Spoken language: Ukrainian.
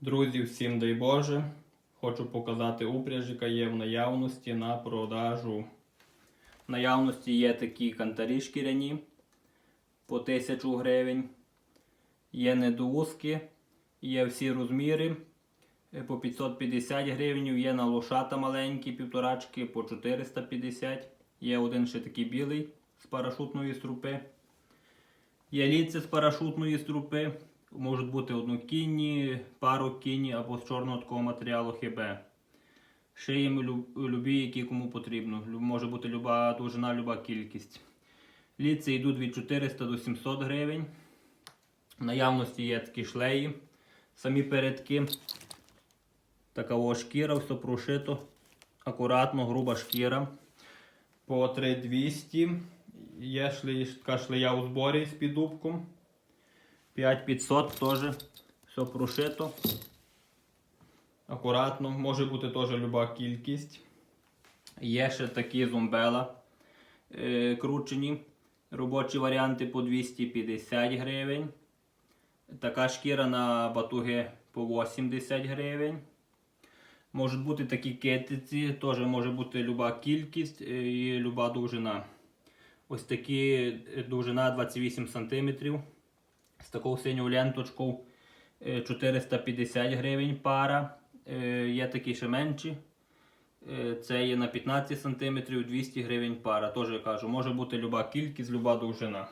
Друзі, всім дай Боже. Хочу показати упряж, яка є в наявності на продажу. В наявності є такі кантарі шкіряні по 1000 гривень. Є недоузки, є всі розміри е, по 550 гривень, є на лошата маленькі, півторачки по 450. Є один ще такий білий з парашутної струпи. Є ліці з парашутної струпи. Можуть бути однокінні, парокінні або з чорного такого матеріалу хібе. Шиємо любі, які кому потрібно. Може бути люба довжина, люба кількість. Ліці йдуть від 400 до 700 гривень. В наявності є такі шлеї, самі передки. Така шкіра, все прошито. Акуратно, груба шкіра. По 3200. Є така шлея у зборі з піддубком. 5500 теж все прошито. Акуратно, може бути теж люба кількість. Є ще такі зумбела е, кручені. Робочі варіанти по 250 гривень. Така шкіра на батуги по 80 гривень. Можуть бути такі кетиці, теж може бути люба кількість е, і люба довжина. Ось такі е, довжина 28 см. З такою синьою ленточкою е, 450 гривень пара. Е, Є такі ще менші. Е, Це є на 15 см 200 гривень пара. Теж я кажу, може бути люба кількість, люба довжина.